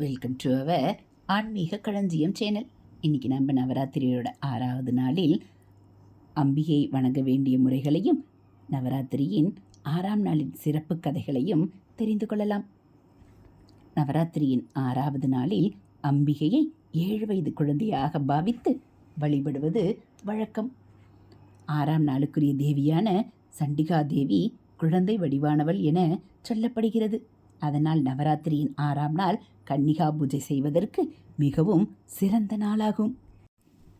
Welcome to our ஆன்மீக களஞ்சியம் channel இன்றைக்கி நம்ம நவராத்திரியோட ஆறாவது நாளில் அம்பிகை வணங்க வேண்டிய முறைகளையும் நவராத்திரியின் ஆறாம் நாளின் சிறப்பு கதைகளையும் தெரிந்து கொள்ளலாம். நவராத்திரியின் ஆறாவது நாளில் அம்பிகையை ஏழு வயது குழந்தையாக பாவித்து வழிபடுவது வழக்கம். ஆறாம் நாளுக்குரிய தேவியான சண்டிகா தேவி குழந்தை வடிவானவள் என சொல்லப்படுகிறது. அதனால் நவராத்திரியின் ஆறாம் நாள் கன்னிகா பூஜை செய்வதற்கு மிகவும் சிறந்த நாளாகும்.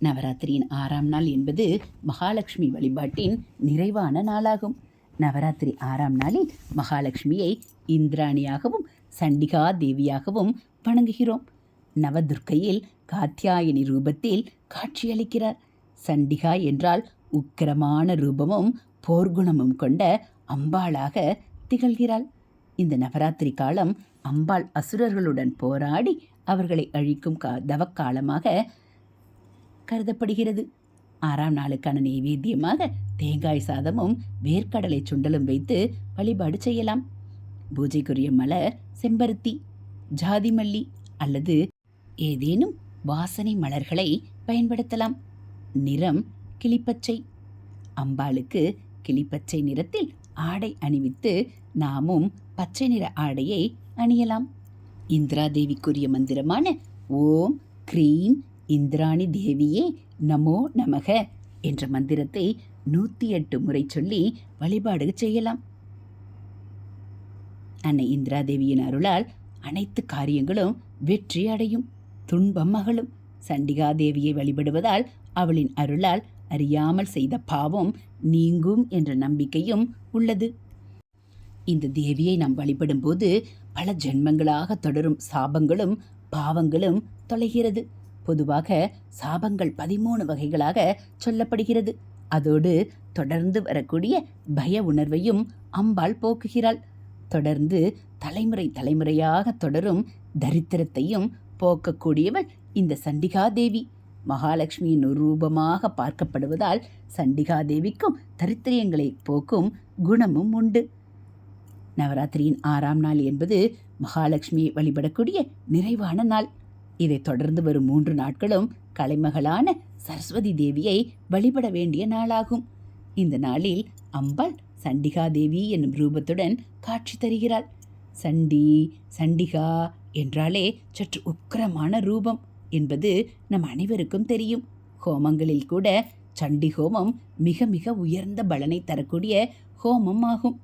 நவராத்திரியின் ஆறாம் நாள் என்பது மகாலட்சுமி வழிபாட்டின் நிறைவான நாளாகும். நவராத்திரி ஆறாம் நாளில் மகாலட்சுமியை இந்திராணியாகவும் சண்டிகா தேவியாகவும் வணங்குகிறோம். நவதுர்க்கையில் காத்தியாயனி ரூபத்தில் காட்சியளிக்கிறார். சண்டிகா என்றால் உக்கிரமான ரூபமும் போர்க்குணமும் கொண்ட அம்பாளாக திகழ்கிறாள். இந்த நவராத்திரி காலம் அம்பாள் அசுரர்களுடன் போராடி அவர்களை அழிக்கும் கா தவக்காலமாக கருதப்படுகிறது. ஆறாம் நாளுக்கான நெய்வேத்தியமாக தேங்காய் சாதமும் வேர்க்கடலை சுண்டலும் வைத்து வழிபாடு செய்யலாம். பூஜைக்குரிய மலர் செம்பருத்தி ஜாதிமல்லி அல்லது ஏதேனும் வாசனை மலர்களை பயன்படுத்தலாம். நிறம் கிளிப்பச்சை. அம்பாளுக்கு கிளிப்பச்சை நிறத்தில் ஆடை அணிவித்து நாமும் பச்சை நிற ஆடையை அணியலாம். இந்திரா தேவிக்குரிய மந்திரமான ஓம் க்ரீம் இந்திராணி தேவியே நமோ நமக என்ற மந்திரத்தை நூற்றி எட்டு முறை சொல்லி வழிபாடு செய்யலாம். அன்னை இந்திரா தேவியின் அருளால் அனைத்து காரியங்களும் வெற்றி அடையும் துன்பம் அகலும் சண்டிகா தேவியை வழிபடுவதால் அவளின் அருளால் அறியாமல் செய்த பாவம் நீங்கும் என்ற நம்பிக்கையும் உள்ளது. இந்த தேவியை நாம் வழிபடும்போது பல ஜென்மங்களாக தொடரும் சாபங்களும் பாவங்களும் தொலைகிறது. பொதுவாக சாபங்கள் பதிமூணு வகைகளாக சொல்லப்படுகிறது. அதோடு தொடர்ந்து வரக்கூடிய பய உணர்வையும் அம்பாள் போக்குகிறாள். தொடர்ந்து தலைமுறை தலைமுறையாக தொடரும் தரித்திரத்தையும் போக்கக்கூடியவள் இந்த சண்டிகா தேவி மகாலட்சுமியின் ஒரு ரூபமாக பார்க்கப்படுவதால் சண்டிகா தேவிக்கும் தரித்திரியங்களை போக்கும் குணமும் உண்டு. நவராத்திரியின் ஆறாம் நாள் என்பது மகாலட்சுமியை வழிபடக்கூடிய நிறைவான நாள். இதைத் தொடர்ந்து வரும் மூன்று நாட்களும் கலைமகளான சரஸ்வதி தேவியை வழிபட வேண்டிய நாளாகும். இந்த நாளில் அம்பாள் சண்டிகா தேவி என்னும் ரூபத்துடன் காட்சி தருகிறாள். சண்டி சண்டிகா என்றாலே சற்று உக்கிரமான ரூபம் என்பது நம் அனைவருக்கும் தெரியும். ஹோமங்களில் கூட சண்டி ஹோமம் மிக மிக உயர்ந்த பலனை தரக்கூடிய ஹோமம் ஆகும்.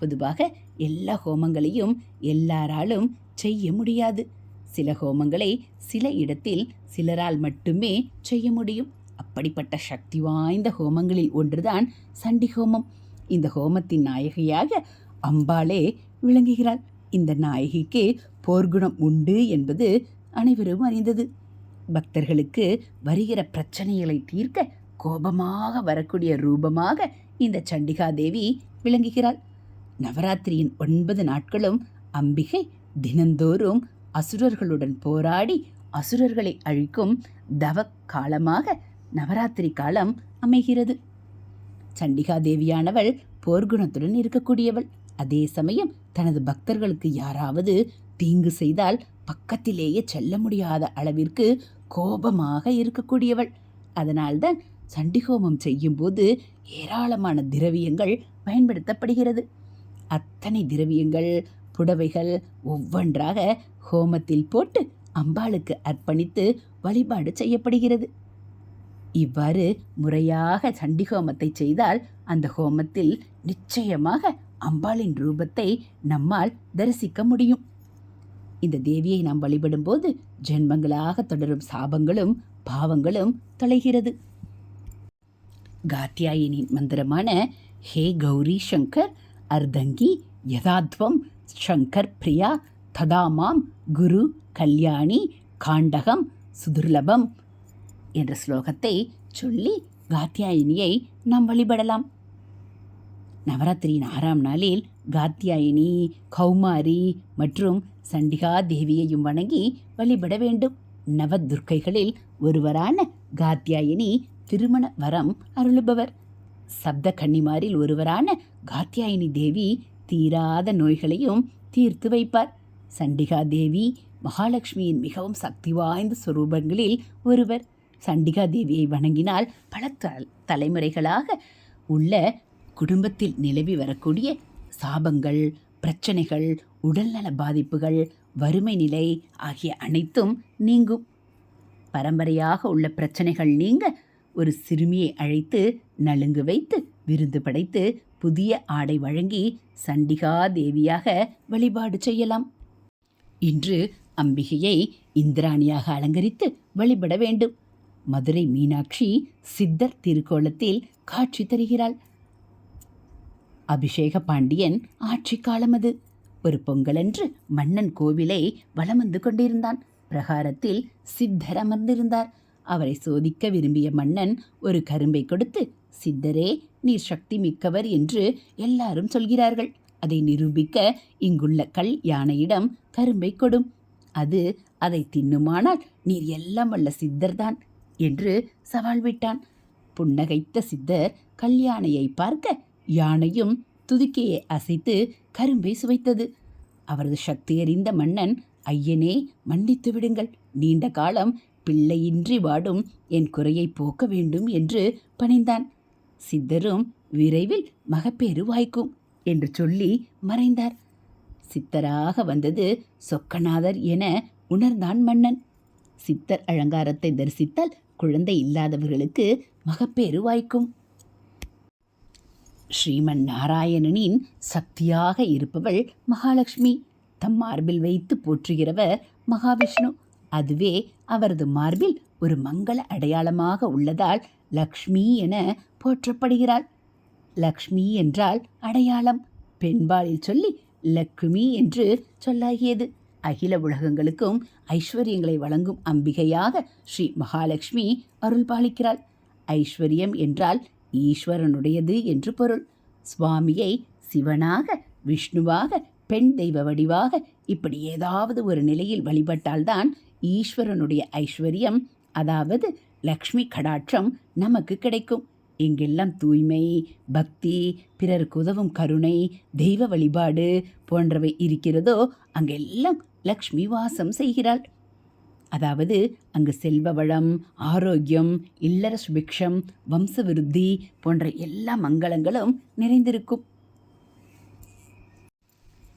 பொதுவாக எல்லா ஹோமங்களையும் எல்லாராலும் செய்ய முடியாது. சில ஹோமங்களை சில இடத்தில் சிலரால் மட்டுமே செய்ய முடியும். அப்படிப்பட்ட சக்தி வாய்ந்த ஹோமங்களில் ஒன்றுதான் சண்டி ஹோமம். இந்த ஹோமத்தின் நாயகியாக அம்பாளே விளங்குகிறாள். இந்த நாயகிக்கு போர்க்குணம் உண்டு என்பது அனைவரும் அறிந்தது. பக்தர்களுக்கு வருகிற பிரச்சனைகளை தீர்க்க கோபமாக வரக்கூடிய ரூபமாக இந்த சண்டிகா தேவி விளங்குகிறாள். நவராத்திரியின் ஒன்பது நாட்களும் அம்பிகை தினந்தோறும் அசுரர்களுடன் போராடி அசுரர்களை அழிக்கும் தவ காலமாக நவராத்திரி காலம் அமைகிறது. சண்டிகா தேவியானவள் போர்க்குணத்துடன் இருக்கக்கூடியவள். அதே சமயம் தனது பக்தர்களுக்கு யாராவது தீங்கு செய்தால் பக்கத்திலேயே செல்ல முடியாத அளவிற்கு கோபமாக இருக்கக்கூடியவள். அதனால்தான் சண்டிகோமம் செய்யும்போது ஏராளமான திரவியங்கள் பயன்படுத்தப்படுகிறது. அத்தனை திரவியங்கள் புடவைகள் ஒவ்வொன்றாக ஹோமத்தில் போட்டு அம்பாளுக்கு அர்ப்பணித்து வழிபாடு செய்யப்படுகிறது. இவ்வாறு முறையாக சண்டி ஹோமத்தை செய்தால் அந்த ஹோமத்தில் நிச்சயமாக அம்பாளின் ரூபத்தை நம்மால் தரிசிக்க முடியும். இந்த தேவியை நாம் வழிபடும்போது ஜென்மங்களாக தொடரும் சாபங்களும் பாவங்களும் தொலைகிறது. காத்தியாயினின் மந்திரமான ஹே கௌரி சங்கர் அர்தங்கி யதாத்வம் சங்கர் பிரியா ததாமாம் குரு கல்யாணி காண்டகம் சுதுர்லபம் என்ற ஸ்லோகத்தை சொல்லி காத்தியாயினியை நாம் வழிபடலாம். நவராத்திரியின் ஆறாம் நாளில் காத்தியாயினி கௌமாரி மற்றும் சண்டிகா தேவியையும் வணங்கி வழிபட வேண்டும். நவதுர்க்கைகளில் ஒருவரான காத்தியாயினி திருமண வரம் அருளுபவர். சப்த கன்னிமாரில் ஒருவரான காத்தியாயினி தேவி தீராத நோய்களையும் தீர்த்து வைப்பார். சண்டிகா தேவி மகாலட்சுமியின் மிகவும் சக்தி வாய்ந்த சுரூபங்களில் ஒருவர். சண்டிகா தேவியை வணங்கினால் பல த தலைமுறைகளாக உள்ள குடும்பத்தில் நிலவி வரக்கூடிய சாபங்கள் பிரச்சனைகள் உடல்நல பாதிப்புகள் வறுமை நிலை ஆகிய அனைத்தும் நீங்கும். பரம்பரையாக உள்ள பிரச்சனைகள் நீங்க ஒரு சிறுமியை அழைத்து நலுங்கு வைத்து விருந்து படைத்து புதிய ஆடை வழங்கி சண்டிகா தேவியாக வழிபாடு செய்யலாம். இன்று அம்பிகையை இந்திராணியாக அலங்கரித்து வழிபட வேண்டும். மதுரை மீனாட்சி சித்தர் திருக்கோலத்தில் காட்சி தருகிறாள். அபிஷேக பாண்டியன் ஆட்சி காலம் அது. ஒரு பொங்கலன்று மன்னன் கோவிலை வலம் வந்து கொண்டிருந்தான். பிரகாரத்தில் சித்தர் அமர்ந்திருந்தார். அவரை சோதிக்க விரும்பிய மன்னன் ஒரு கரும்பை கொடுத்து சித்தரே நீர் சக்தி மிக்கவர் என்று எல்லாரும் சொல்கிறார்கள். அதை நிரூபிக்க இங்குள்ள கல் யானையிடம் கரும்பை கொடும். அது அதை தின்னுமானால் நீர் எல்லாம் வல்ல சித்தர்தான் என்று சவால் விட்டான். புன்னகைத்த சித்தர் கல்யாணையை பார்க்க யானையும் துதிக்கையை அசைத்து கரும்பை சுவைத்தது. அவரது சக்தி அறிந்த மன்னன் ஐயனே மன்னித்து விடுங்கள். நீண்ட காலம் பிள்ளையின்றி வாடும் என் குறையை போக்க வேண்டும் என்று பணிந்தான். சித்தரும் விரைவில் மகப்பேறு வாய்க்கும் என்று சொல்லி மறைந்தார். சித்தராக வந்தது சொக்கநாதர் என உணர்ந்தான் மன்னன். சித்தர் அலங்காரத்தை தரிசித்தால் குழந்தை இல்லாதவர்களுக்கு மகப்பேறு வாய்க்கும். ஸ்ரீமன் நாராயணனின் சக்தியாக இருப்பவள் மகாலட்சுமி. தம் மார்பில் வைத்து போற்றுகிறவர் மகாவிஷ்ணு. அதுவே அவரது மார்பில் ஒரு மங்கள அடையாளமாக உள்ளதால் லக்ஷ்மி என போற்றப்படுகிறாள். லக்ஷ்மி என்றால் அடையாளம். பெண்பாலில் சொல்லி லக்ஷ்மி என்று சொல்லாகியது. அகில உலகங்களுக்கும் ஐஸ்வர்யங்களை வழங்கும் அம்பிகையாக ஸ்ரீ மகாலட்சுமி அருள் பாலிக்கிறாள். ஐஸ்வர்யம் என்றால் ஈஸ்வரனுடையது என்று பொருள். சுவாமியை சிவனாக விஷ்ணுவாக பெண் தெய்வ வடிவாக இப்படி ஏதாவது ஒரு நிலையில் வழிபட்டால்தான் ஈஸ்வரனுடைய ஐஸ்வர்யம் அதாவது லக்ஷ்மி கடாட்சம் நமக்கு கிடைக்கும். எங்கெல்லாம் தூய்மை பக்தி பிறருக்கு உதவும் கருணை தெய்வ வழிபாடு போன்றவை இருக்கிறதோ அங்கெல்லாம் லக்ஷ்மி வாசம் செய்கிறாள். அதாவது அங்கு செல்வ வளம் ஆரோக்கியம் இல்லற சுபிக்ஷம் வம்ச விருத்தி போன்ற எல்லா மங்களங்களும் நிறைந்திருக்கும்.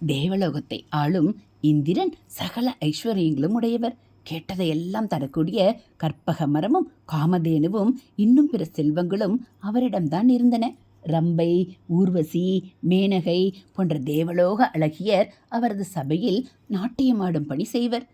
தேவலோகத்தை ஆளும் இந்திரன் சகல ஐஸ்வர்யங்களும் உடையவர். கேட்டதையெல்லாம் தரக்கூடிய கற்பக மரமும் காமதேனுவும் இன்னும் பிற செல்வங்களும் அவரிடம்தான் இருந்தன. ரம்பை ஊர்வசி மேனகை போன்ற தேவலோக அழகியர் அவரது சபையில் நாட்டியமாடும் பணி செய்வர்.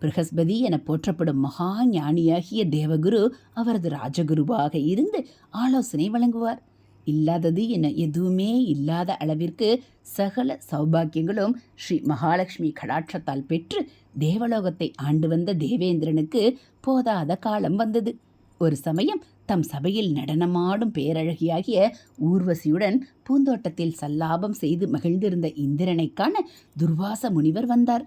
பிரகஸ்பதி என போற்றப்படும் மகா ஞானியாகிய தேவகுரு அவரது ராஜகுருவாக இருந்து ஆலோசனை வழங்குவார். இல்லாதது என எதுவுமே இல்லாத அளவிற்கு சகல சௌபாக்கியங்களும் ஸ்ரீ மகாலட்சுமி கடாட்சத்தால் பெற்று தேவலோகத்தை ஆண்டு வந்த தேவேந்திரனுக்கு போதாத காலம் வந்தது. ஒரு சமயம் தம் சபையில் நடனமாடும் பேரழகியாகிய ஊர்வசியுடன் பூந்தோட்டத்தில் சல்லாபம் செய்து மகிழ்ந்திருந்த இந்திரனை காண துர்வாச முனிவர் வந்தார்.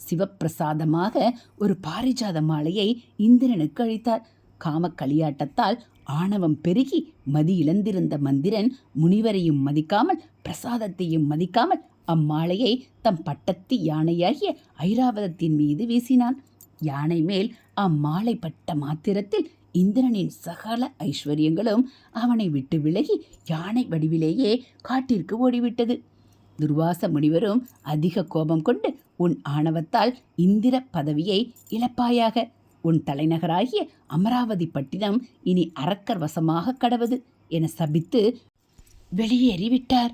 சிவப்பிரசாதமாக ஒரு பாரிஜாத மாலையை இந்திரனுக்கு அளித்தார். காமக்களியாட்டத்தால் ஆணவம் பெருகி மதி இழந்திருந்த மந்திரன் முனிவரையும் மதிக்காமல் பிரசாதத்தையும் மதிக்காமல் அம்மாலையை தம் பட்டத்து யானையாகிய ஐராவதத்தின் மீது வீசினான். யானை மேல் அம்மாலை பட்ட மாத்திரத்தில் இந்திரனின் சகல ஐஸ்வர்யங்களும் அவனை விட்டு விலகி யானை வடிவிலேயே காட்டிற்கு ஓடிவிட்டது. துர்வாச முனிவரும் அதிக கோபம் கொண்டு உன் ஆணவத்தால் இந்திர பதவியை இழப்பாயாக உன் தலைநகராகிய அமராவதி பட்டினம் இனி அரக்கர் வசமாக கடவது என சபித்து வெளியேறிவிட்டார்.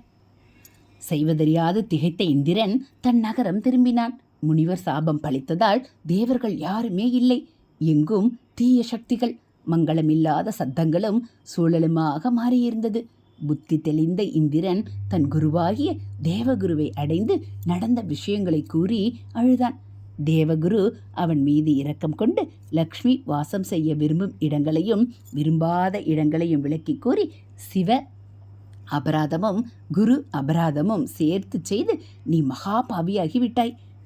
செய்வதறியாது திகைத்த இந்திரன் தன் நகரம் திரும்பினான். முனிவர் சாபம் பழித்ததால் தேவர்கள் யாருமே இல்லை. எங்கும் தீய சக்திகள் மங்களமில்லாத சத்தங்களும் சூழலுமாக மாறியிருந்தது. புத்தி தெளிந்த இந்திரன் தன் குருவாகிய தேவகுருவை அடைந்து நடந்த விஷயங்களை கூறி அழுதான். தேவகுரு அவன் மீது இரக்கம் கொண்டு லக்ஷ்மி வாசம் செய்ய விரும்பும் இடங்களையும் விரும்பாத இடங்களையும் விளக்கி கூறி சிவ அபராதமும் குரு அபராதமும் சேர்த்து செய்து நீ மகா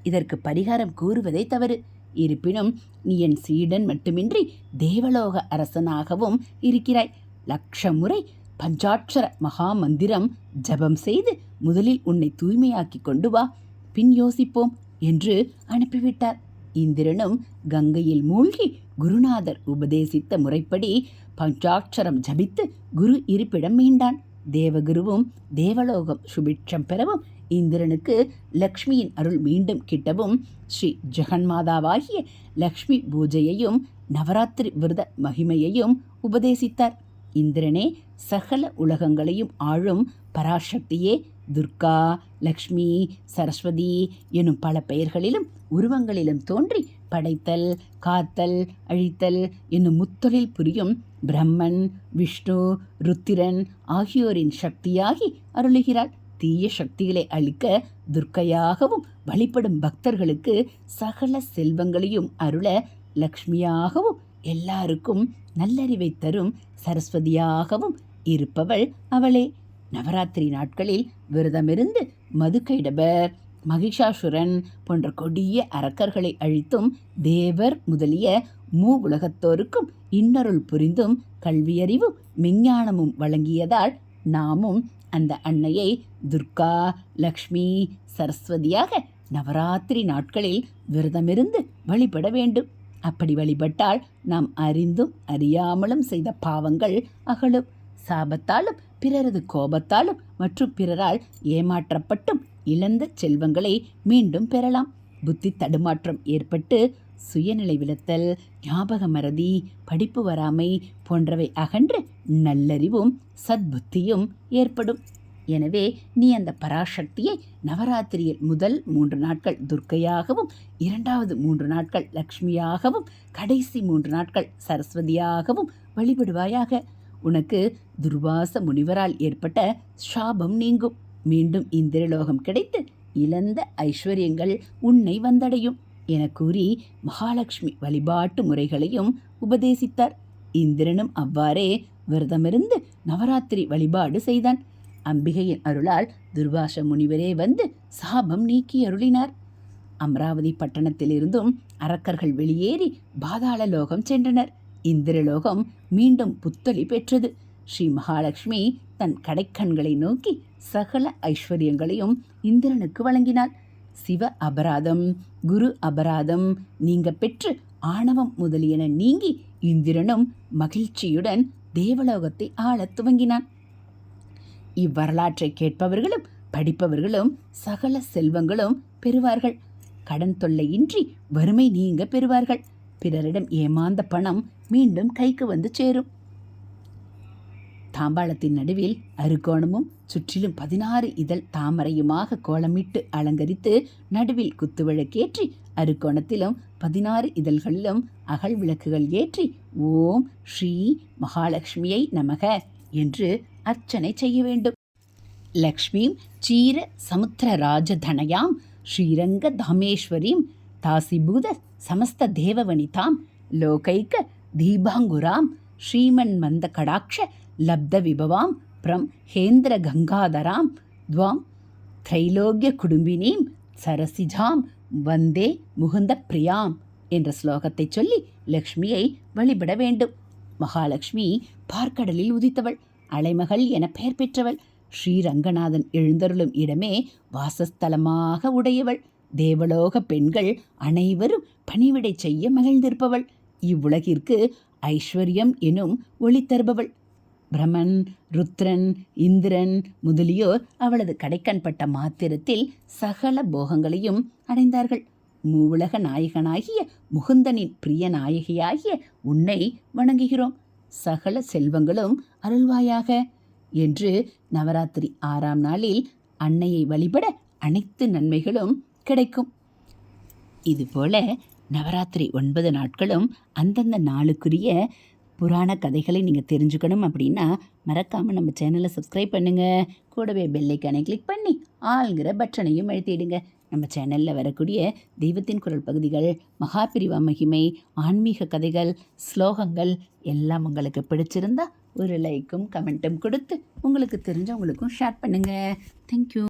இதற்கு பரிகாரம் கூறுவதே தவறு. இருப்பினும் நீ என் சீடன் மட்டுமின்றி தேவலோக அரசனாகவும் இருக்கிறாய். லட்ச முறை பஞ்சாட்சர மகா மந்திரம் ஜபம் செய்து முதலில் உன்னை தூய்மையாக்கி கொண்டு வா. பின் யோசிப்போம். என்று அனுப்பிவிட்டார். இந்திரனும் கங்கையில் மூழ்கி குருநாதர் உபதேசித்த முறைப்படி பஞ்சாட்சரம் ஜபித்து குரு இருப்பிடம் மீண்டான். தேவகுருவும் தேவலோகம் சுபிட்சம் பெறவும் இந்திரனுக்கு லக்ஷ்மியின் அருள் மீண்டும் கிட்டவும் ஸ்ரீ ஜெகன்மாதாவாகிய லக்ஷ்மி பூஜையையும் நவராத்திரி விரத மகிமையையும் உபதேசித்தார். இந்திரனே சகல உலகங்களையும் ஆளும் பராசக்தியே துர்கா லக்ஷ்மி சரஸ்வதி எனும் பல பெயர்களிலும் உருவங்களிலும் தோன்றி படைத்தல் காத்தல் அழித்தல் என்னும் முத்தொழில் புரியும் பிரம்மன் விஷ்ணு ருத்திரன் ஆகியோரின் சக்தியாகி அருளுகிறாள். தீய சக்திகளை அழிக்க துர்க்கையாகவும் வழிபடும் பக்தர்களுக்கு சகல செல்வங்களையும் அருள லக்ஷ்மியாகவும் எல்லாருக்கும் நல்லறிவை தரும் சரஸ்வதியாகவும் இருப்பவள் அவளே. நவராத்திரி நாட்களில் விரதமிருந்து மதுக்கைடபர் மகிஷாசுரன் போன்ற கொடிய அரக்கர்களை அழித்தும் தேவர் முதலிய மூ உலகத்தோருக்கும் இன்னருள் புரிந்தும் கல்வியறிவும் மெஞ்ஞானமும் வழங்கியதால் நாமும் அந்த அன்னையை துர்கா லக்ஷ்மி சரஸ்வதியாக நவராத்திரி நாட்களில் விரதமிருந்து வழிபட வேண்டும். அப்படி வழிபட்டால் நாம் அறிந்தும் அறியாமலும் செய்த பாவங்கள் அகலும். சாபத்தாலும் பிறரது கோபத்தாலும் மற்றும் பிறரால் ஏமாற்றப்பட்டும் இழந்த செல்வங்களை மீண்டும் பெறலாம். புத்தி தடுமாற்றம் ஏற்பட்டு சுயநிலை விழுத்தல் ஞாபக மறதி படிப்பு வராமை போன்றவை அகன்று நல்லறிவும் சத்புத்தியும் ஏற்படும். எனவே நீ அந்த பராசக்தியை நவராத்திரியில் முதல் மூன்று நாட்கள் துர்க்கையாகவும் இரண்டாவது மூன்று நாட்கள் லக்ஷ்மியாகவும் கடைசி மூன்று நாட்கள் சரஸ்வதியாகவும் வழிபடுவாயாக. உனக்கு துர்வாச முனிவரால் ஏற்பட்ட சாபம் நீங்கும். மீண்டும் இந்திரலோகம் கிடைத்து இழந்த ஐஸ்வர்யங்கள் உன்னை வந்தடையும் என கூறி மகாலட்சுமி வழிபாட்டு முறைகளையும் உபதேசித்தார். இந்திரனும் அவ்வாறே விரதமிருந்து நவராத்திரி வழிபாடு செய்தான். அம்பிகையின் அருளால் துர்வாச முனிவரே வந்து சாபம் நீக்கி அருளினார். அமராவதி பட்டணத்திலிருந்தும் அரக்கர்கள் வெளியேறி பாதாள லோகம் சென்றனர். இந்திரலோகம் மீண்டும் புத்தளி பெற்றது. ஸ்ரீ மகாலட்சுமி தன் கடைக்கண்களை நோக்கி சகல ஐஸ்வர்யங்களையும் இந்திரனுக்கு வழங்கினாள். சிவ அபராதம் குரு அபராதம் நீங்க பெற்று ஆணவம் முதலியன நீங்கி இந்திரனும் மகிழ்ச்சியுடன் தேவலோகத்தை ஆளத் துவங்கினான். இவ்வரலாற்றை கேட்பவர்களும் படிப்பவர்களும் சகல செல்வங்களும் பெறுவார்கள். கடன் தொல்லையின்றி வறுமை நீங்க பெறுவார்கள். பிறரிடம் ஏமாந்த பணம் மீண்டும் கைக்கு வந்து சேரும். தாம்பாளத்தின் நடுவில் அருகோணமும் சுற்றிலும் பதினாறு இதழ் தாமரையுமாக கோலமிட்டு அலங்கரித்து நடுவில் குத்துவிளக்கேற்றி அருகோணத்திலும் பதினாறு இதழ்களிலும் அகல் விளக்குகள் ஏற்றி ஓம் ஸ்ரீ மகாலட்சுமியை நமக என்று அர்ச்சனை செய்ய வேண்டும். லக்ஷ்மீம் சீர சமுத்திரராஜதனயாம் ஸ்ரீரங்க தாமேஸ்வரீம் தாசிபூத சமஸ்த தேவவனிதாம் லோகைக்க தீபாங்குராம் ஸ்ரீமன் மந்த கடாட்ச லப்த விபவாம் பிரம் ஹேந்திர கங்காதராம் துவாம் தைலோக்கிய குடும்பினீம் சரசிஜாம் வந்தே முகுந்த பிரியாம் என்ற ஸ்லோகத்தை சொல்லி லக்ஷ்மியை வழிபட வேண்டும். மகாலட்சுமி பார்க்கடலில் உதித்தவள் அலைமகள் என பெயர் பெற்றவள். ஸ்ரீரங்கநாதன் எழுந்தருளும் இடமே வாசஸ்தலமாக உடையவள். தேவலோக பெண்கள் அனைவரும் பணிவிடை செய்ய மகிழ்ந்திருப்பவள். இவ்வுலகிற்கு ஐஸ்வர்யம் எனும் ஒளி தருபவள். பிரமன் ருத்ரன் இந்திரன் முதலியோர் அவளது கடைக்கண்பட்ட மாத்திரத்தில் சகல போகங்களையும் அடைந்தார்கள். மூவுலக நாயகனாகிய முகுந்தனின் பிரிய நாயகியாகிய உன்னை வணங்குகிறோம். சகல செல்வங்களும் அருள்வாயாக. என்று நவராத்திரி ஆறாம் நாளில் அன்னையை வழிபட அனைத்து நன்மைகளும் கிடைக்கும். இதுபோல நவராத்திரி ஒன்பது நாட்களும் அந்தந்த நாளுக்குரிய புராண கதைகளை நீங்கள் தெரிஞ்சுக்கணும் அப்படின்னா மறக்காமல் நம்ம சேனலை சப்ஸ்கிரைப் பண்ணுங்கள் கூடவே பெல்லைக்கானை கிளிக் பண்ணி ஆள்கிற பட்டனையும் அழுத்திடுங்க. நம்ம சேனலில் வரக்கூடிய தெய்வத்தின் குரல் பகுதிகள் மகாபிரிவா மகிமை ஆன்மீக கதைகள் ஸ்லோகங்கள் எல்லாம் உங்களுக்கு பிடிச்சிருந்தா ஒரு லைக்கும் கமெண்ட்டும் கொடுத்து உங்களுக்கு தெரிஞ்சவங்களுக்கும் ஷேர் பண்ணுங்கள் தேங்க்யூ